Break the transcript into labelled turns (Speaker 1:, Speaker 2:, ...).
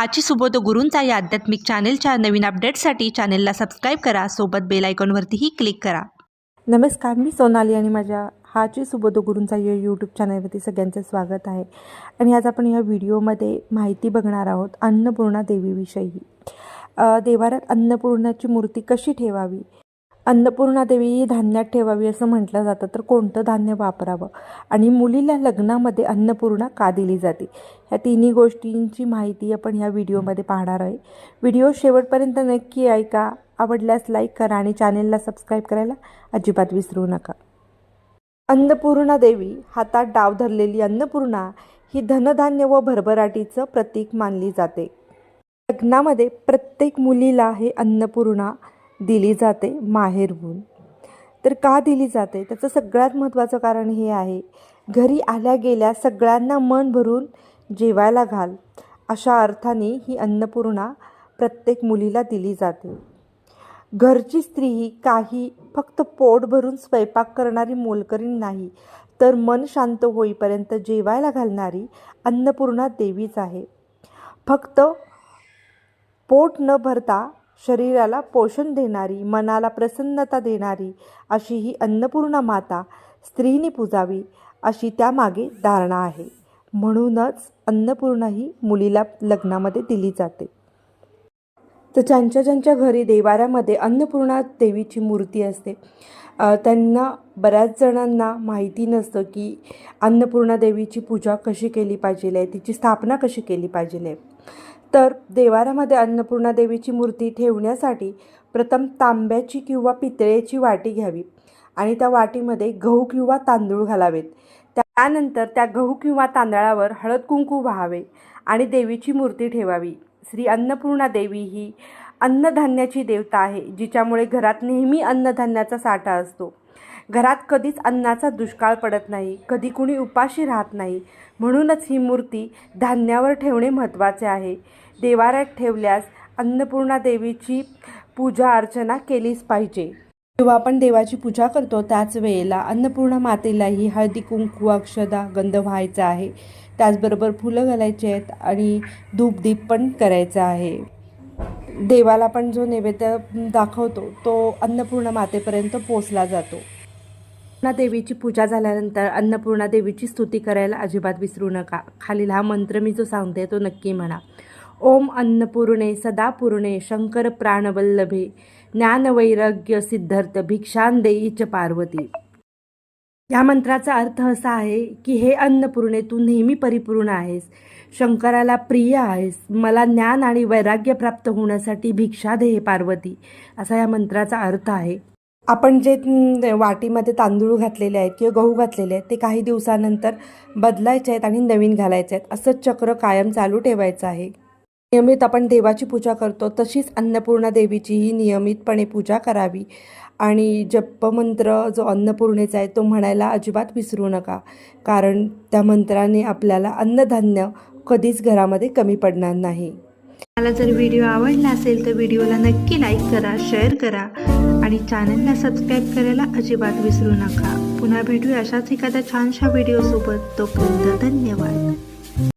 Speaker 1: हाची सुबोध गुरूंचा या आध्यात्मिक चॅनेलच्या नवीन अपडेट्ससाठी चॅनेलला सबस्क्राईब करा. सोबत बेल आयकॉनवरतीही क्लिक करा.
Speaker 2: नमस्कार मी सोनाली आणि माझ्या हाची सुबोध गुरूंचा या यूट्यूब चॅनलवरती सगळ्यांचं स्वागत आहे. आणि आज आपण या व्हिडिओमध्ये माहिती बघणार आहोत अन्नपूर्णा देवीविषयी. देवारात अन्नपूर्णाची मूर्ती कशी ठेवावी? अन्नपूर्णा देवी ही धान्यात ठेवावी असं म्हटलं जातं तर कोणतं धान्य वापरावं? आणि मुलीला लग्नामध्ये अन्नपूर्णा का दिली जाते? ह्या तिन्ही गोष्टींची माहिती आपण ह्या व्हिडिओमध्ये पाहणार आहे. व्हिडिओ शेवटपर्यंत नक्की ऐका. आवडल्यास लाईक करा आणि चॅनेलला सबस्क्राईब करायला अजिबात विसरू नका. अन्नपूर्णा देवी हातात डाव धरलेली अन्नपूर्णा ही धनधान्य व भरभराटीचं प्रतीक मानली जाते. लग्नामध्ये प्रत्येक मुलीला हे अन्नपूर्णा दिली जाते माहेरहून. तर का दिली जाते? त्याचं सगळ्यात महत्त्वाचं कारण हे आहे घरी आल्या गेल्या सगळ्यांना मन भरून जेवायला घाल अशा अर्थाने ही अन्नपूर्णा प्रत्येक मुलीला दिली जाते. घरची स्त्री ही काही फक्त पोट भरून स्वयंपाक करणारी मोलकरीण नाही तर मन शांत होईपर्यंत जेवायला घालणारी अन्नपूर्णा देवीच आहे. फक्त पोट न भरता शरीराला पोषण देणारी मनाला प्रसन्नता देणारी अशी ही अन्नपूर्णा माता स्त्रीने पूजावी अशी त्यामागे धारणा आहे. म्हणूनच अन्नपूर्णा ही मुलीला लग्नामध्ये दिली जाते. तर ज्यांच्या ज्यांच्या घरी देवाऱ्यामध्ये अन्नपूर्णा देवीची मूर्ती असते त्यांना बऱ्याच जणांना माहिती नसतं की अन्नपूर्णा देवीची पूजा कशी केली पाहिजे आहे तिची स्थापना कशी केली पाहिजे आहे. तर देवारामध्ये अन्नपूर्णा देवीची मूर्ती ठेवण्यासाठी प्रथम तांब्याची किंवा पितळेची वाटी घ्यावी आणि त्या वाटीमध्ये गहू किंवा तांदूळ घालावेत. त्यानंतर त्या गहू किंवा तांदळावर हळद कुंकू व्हावे आणि देवीची मूर्ती ठेवावी. श्री अन्नपूर्णा देवी ही अन्नधान्याची देवता आहे जिच्यामुळे घरात नेहमी अन्नधान्याचा साठा असतो. घरात कधीच अन्नाचा दुष्काळ पडत नाही कधी कुणी उपाशी राहत नाही. म्हणूनच ही मूर्ती धान्यावर ठेवणे महत्त्वाचे आहे. देवाऱ्यात ठेवल्यास अन्नपूर्णा देवीची पूजा अर्चना केलीच पाहिजे. जेव्हा आपण देवाची पूजा करतो त्याच वेळेला अन्नपूर्णा मातेलाही हळदी कुंकू अक्षदा गंध व्हायचा आहे. त्याचबरोबर फुलं घालायची आहेत आणि धूपदीप पण करायचं आहे. देवाला पण जो नैवेद्य दाखवतो तो अन्नपूर्णा मातेपर्यंत पोचला जातो. अन्नपूर्णा देवीची पूजा झाल्यानंतर अन्नपूर्णा देवीची स्तुती करायला अजिबात विसरू नका. खालील हा मंत्र मी जो सांगते तो नक्की म्हणा. ओम अन्नपूर्णे सदापूर्णे शंकर प्राणवल्लभे ज्ञानवैराग्य सिद्धार्थ भिक्षान देईच पार्वती. या मंत्राचा अर्थ असा आहे की हे अन्नपूर्णे तू नेहमी परिपूर्ण आहेस. शंकराला प्रिय आहेस. मला ज्ञान आणि वैराग्य प्राप्त होण्यासाठी भिक्षा दे हे पार्वती. असा या मंत्राचा अर्थ आहे. आपण जे वाटीमध्ये तांदूळ घातलेले आहेत किंवा गहू घातलेले आहेत ते काही दिवसानंतर बदलायचे आहेत आणि नवीन घालायचे आहेत. असंच चक्र कायम चालू ठेवायचं आहे. नियमित आपण देवाची पूजा करतो तशीच अन्नपूर्णा देवीचीही नियमितपणे पूजा करावी. आणि जपमंत्र जो अन्नपूर्णेचा आहे तो म्हणायला अजिबात विसरू नका. कारण त्या मंत्राने आपल्याला अन्नधान्य कधीच घरामध्ये कमी पडणार नाही.
Speaker 1: मला जर व्हिडिओ आवडला असेल तर व्हिडिओला नक्की लाईक करा शेअर करा आणि चॅनलला सबस्क्राईब करायला अजिबात विसरू नका. पुन्हा भेटूया अशाच एखाद्या छानशा व्हिडिओसोबत. तोपर्यंत धन्यवाद.